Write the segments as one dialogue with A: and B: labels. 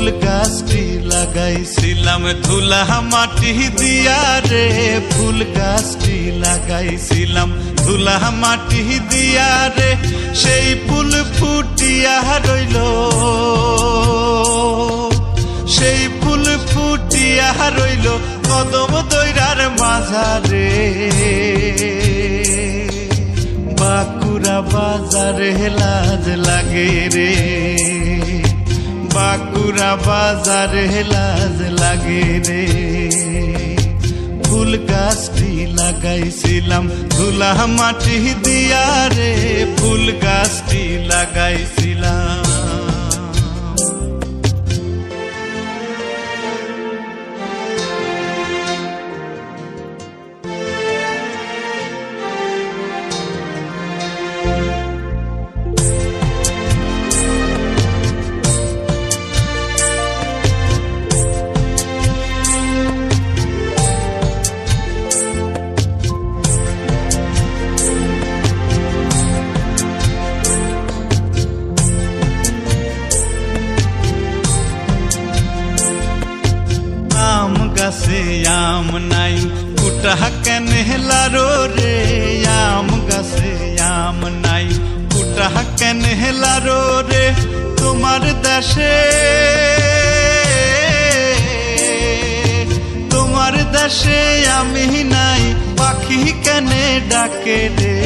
A: ফুল গাছটি লাগাইছিলাম, ধুলা মাটি দিয়া রে। ফুল গাছটি লাগাইছিলাম, ধুলা মাটি দিয়া রে। সেই ফুল ফুটিয়া রইল। সেই ফুল ফুটিয়া রইল কদম দৈরার মাঝারে। বাঁকুড়া বাজারে লাজ লাগে রে। বাজারে লাজ লাগে রে। ফুল গাছটি লাগাইছিলাম ধুলা মাটি দিয়া রে। ফুল গাছটি লাগাইছিলাম। আম নাই কুটা কেন হেলারো রে আম গাছে আম নাই কুটা কেন হেলারো রে তোমার দেশে তোমার দেশে আমি নাই পাখি কেনে ডাকে রে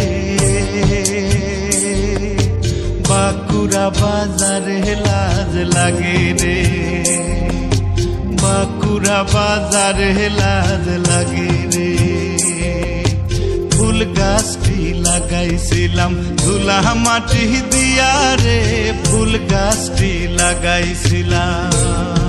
A: বাঁকুড়া বাজারে লাজ লাগে রে বাঁকুড়া বাজার লাজ লাগে রে। ফুল গাছটি লাগাইছিলাম, ধুলা মাটি দিয়া রে। ফুল গাছটি লাগাইছিলাম।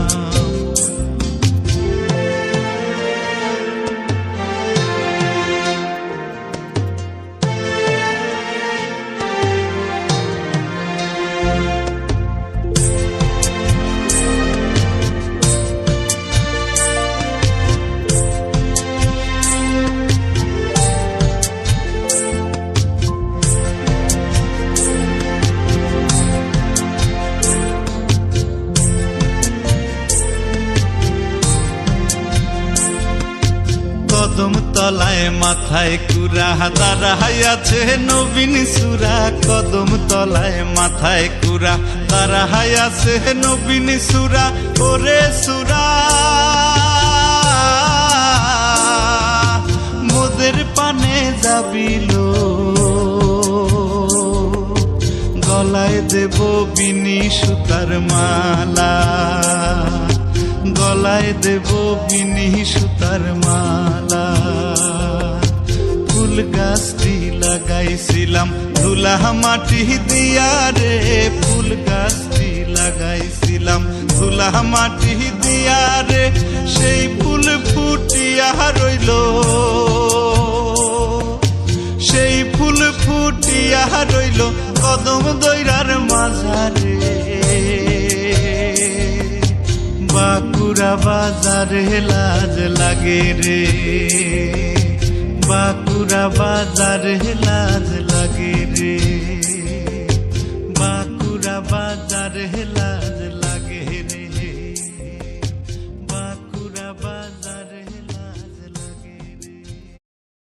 A: কদম তলায় মাথায় কুরা দাঁড়াই আছে নবীন সুরা। কদম তলায় মাথায় কুরা দাঁড়াই আছে নবীন সুরা। ওরে সুরা। মোদের পানে যাবিল। গলায় দেব বিনি সুতার মালা। গলায় দেব বিনি সুতার মালা। ফুল গাছটি লাগাইছিলাম ধুলা মাটি দিয়া রে। ফুল গাছটি লাগাইছিলাম ধুলা মাটি দিয়া রে। সেই ফুল ফুটিয়া রইল। সেই ফুল ফুটিয়া রইল কদম দৈরার মাঝারে। বাঁকুড়া বাজারে লাজ লাগে রে। বাঁকুড়া বাজারে লাজ লাগে রে। বাঁকুড়া বাজারে লাজ লাগে